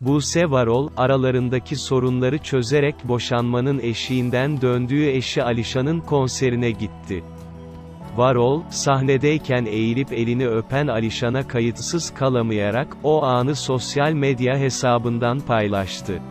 Buse Varol, aralarındaki sorunları çözerek boşanmanın eşiğinden döndüğü eşi Alişan'ın konserine gitti. Varol, sahnedeyken eğilip elini öpen Alişan'a kayıtsız kalamayarak, o anı sosyal medya hesabından paylaştı.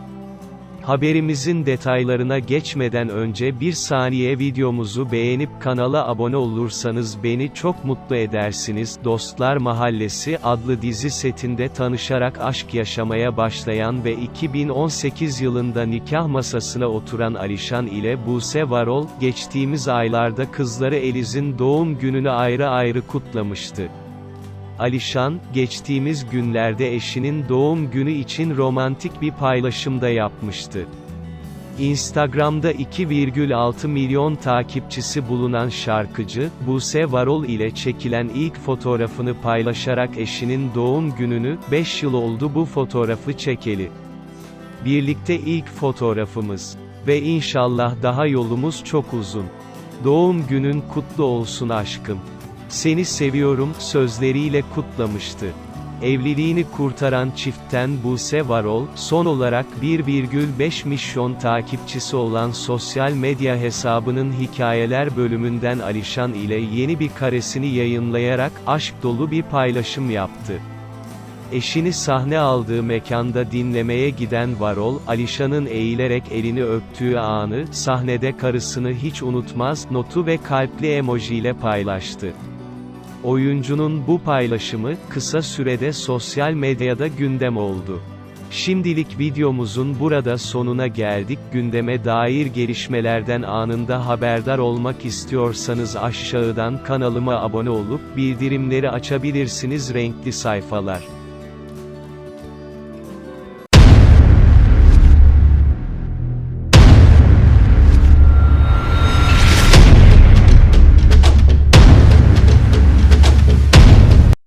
Haberimizin detaylarına geçmeden önce bir saniye videomuzu beğenip kanala abone olursanız beni çok mutlu edersiniz. Dostlar Mahallesi adlı dizi setinde tanışarak aşk yaşamaya başlayan ve 2018 yılında nikah masasına oturan Alişan ile Buse Varol, geçtiğimiz aylarda kızları Eliz'in doğum gününü ayrı ayrı kutlamıştı. Alişan, geçtiğimiz günlerde eşinin doğum günü için romantik bir paylaşımda yapmıştı. Instagram'da 2,6 milyon takipçisi bulunan şarkıcı, Buse Varol ile çekilen ilk fotoğrafını paylaşarak eşinin doğum gününü, 5 yıl oldu bu fotoğrafı çekeli. Birlikte ilk fotoğrafımız. Ve inşallah daha yolumuz çok uzun. Doğum günün kutlu olsun aşkım. Seni seviyorum sözleriyle kutlamıştı. Evliliğini kurtaran çiftten Buse Varol, son olarak 1,5 milyon takipçisi olan sosyal medya hesabının hikayeler bölümünden Alişan ile yeni bir karesini yayınlayarak aşk dolu bir paylaşım yaptı. Eşini sahne aldığı mekanda dinlemeye giden Varol, Alişan'ın eğilerek elini öptüğü anı, sahnede karısını hiç unutmaz, notu ve kalpli emojiyle paylaştı. Oyuncunun bu paylaşımı, kısa sürede sosyal medyada gündem oldu. Şimdilik videomuzun burada sonuna geldik. Gündeme dair gelişmelerden anında haberdar olmak istiyorsanız aşağıdan kanalıma abone olup bildirimleri açabilirsiniz renkli sayfalar.